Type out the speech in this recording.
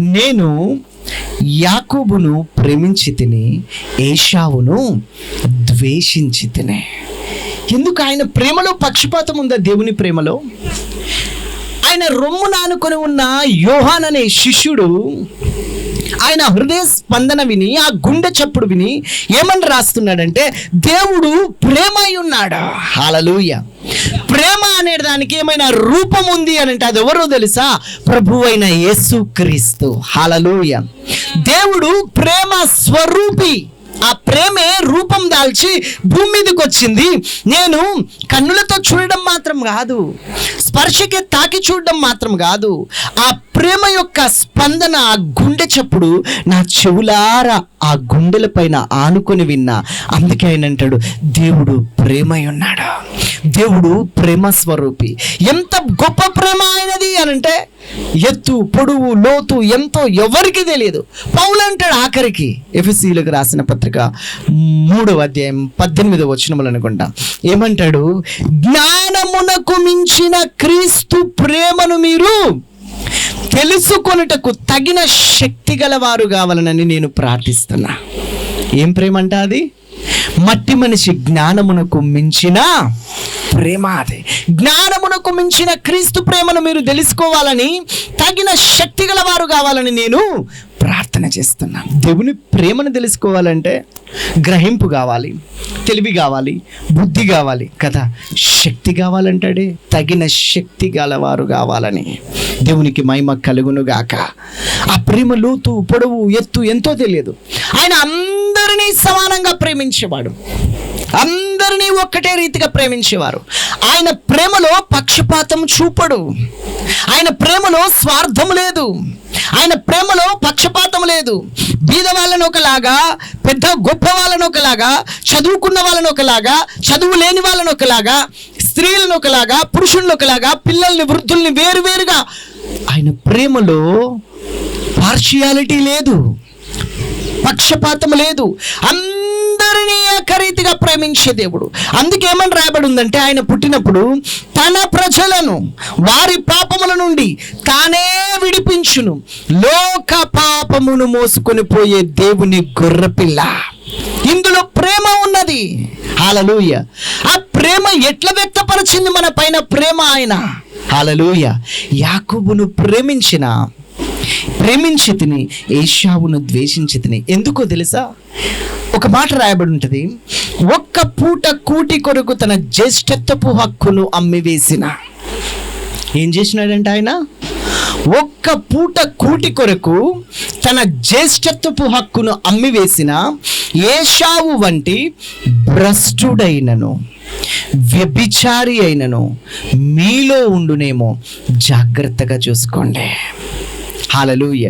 నేను యాకోబును ప్రేమించి తిని ఏషావును ద్వేషించి తినే. ఎందుకు ఆయన ప్రేమలో పక్షపాతం ఉందా దేవుని ప్రేమలో? ఆయన రొమ్ము నానుకొని ఉన్న యోహాన్ అనే శిష్యుడు ఆయన హృదయ స్పందన విని ఆ గుండె చప్పుడు విని ఏమని రాస్తున్నాడంటే దేవుడు ప్రేమ అయి హాలలుయ. ప్రేమ అనే దానికి ఏమైనా రూపం ఉంది అని అంటే అది ఎవరో తెలుసా? ప్రభు అయిన యేసు క్రీస్తు. హాలలుయ దేవుడు ప్రేమ స్వరూపి. ఆ ప్రేమే రూపం దాల్చి భూమి మీదకి వచ్చింది. నేను కన్నులతో చూడడం మాత్రం కాదు. స్పర్శకి తాకి చూడడం మాత్రం కాదు. ఆ ప్రేమ యొక్క స్పందన ఆ గుండె చప్పుడు నా చెవులారా ఆ గుండెల పైన ఆనుకొని విన్నా. అందుకే ఆయన అంటాడు దేవుడు ప్రేమై ఉన్నాడు. దేవుడు ప్రేమ స్వరూపి. ఎంత గొప్ప ప్రేమ ఆయనది అని అంటే ఎత్తు పొడువు లోతు ఎంతో ఎవరికి తెలియదు. పౌలు అంటాడు ఆఖరికి ఎఫ్ఎస్సీలకు రాసిన పత్రిక మూడవ అధ్యాయం పద్దెనిమిదవ వచనములు అనుకుంటా. ఏమంటాడు? జ్ఞానమునకు మించిన క్రీస్తు ప్రేమను మీరు తెలుసుకొనుటకు తగిన శక్తి గలవారు కావాలనని నేను ప్రార్థిస్తున్నా. ఏం ప్రేమ అంట అది? మట్టి మనిషి జ్ఞానమునకు మించిన ప్రేమ అది జ్ఞానమునకు మించిన క్రీస్తు ప్రేమను మీరు తెలుసుకోవాలని తగిన శక్తి గలవారు కావాలని నేను ప్రార్థన చేస్తున్నాను దేవుని ప్రేమను తెలుసుకోవాలంటే గ్రహింపు కావాలి తెలివి కావాలి బుద్ధి కావాలి కదా. శక్తి కావాలంటాడే తగిన శక్తి గలవారు కావాలని దేవునికి మహిమ కలుగును గాక. ఆ ప్రేమ లోతు పొడవు ఎత్తు ఎంతో తెలియదు. ఆయన అందరినీ సమానంగా ప్రేమించేవాడు. అందరినీ ఒక్కటే రీతిగా ప్రేమించేవారు. ఆయన ప్రేమలో పక్షపాతం చూపడు. ఆయన ప్రేమలో స్వార్థం లేదు. ఆయన ప్రేమలో పక్షపాతం లేదు. బీద వాళ్ళని ఒకలాగా పెద్ద గొప్ప వాళ్ళని ఒకలాగా చదువుకున్న వాళ్ళని ఒకలాగా చదువు లేని వాళ్ళని ఒకలాగా స్త్రీలను ఒకలాగా పురుషులను ఒకలాగా పిల్లల్ని వృద్ధుల్ని వేరువేరుగా ఆయన ప్రేమలో పార్షియాలిటీ లేదు. పక్షపాతం లేదు. అందరినీ ఏకరీతిగా ప్రేమించే దేవుడు. అందుకేమని రాయబడి ఉందంటే ఆయన పుట్టినప్పుడు తన ప్రజలను వారి పాపముల నుండి తానే విడిపించును. లోక పాపమును మోసుకొని పోయే దేవుని గొర్రెపిల్ల. ఇందులో ప్రేమ ఉన్నది. హాలలుయ ఆ ప్రేమ ఎట్లా వ్యక్తపరిచింది మన పైన ప్రేమ ఆయన? హాలలుయ యాకుబును ప్రేమించిన ప్రేమించి తిని ఏషావును ద్వేషించి తిని. ఎందుకో తెలుసా? ఒక మాట రాయబడి ఉంటుంది. ఒక్క పూట కూటి కొరకు తన జ్యేష్ఠత్వపు హక్కును అమ్మివేసిన. ఏం చేసినాడంటే ఆయన? ఒక్క పూట కూటి కొరకు తన జ్యేష్ఠత్వపు హక్కును అమ్మివేసిన ఏషావు వంటి భ్రష్టుడైనను వ్యభిచారి అయినను మీలో ఉండునేమో జాగ్రత్తగా చూసుకోండి. హాలలుయ్య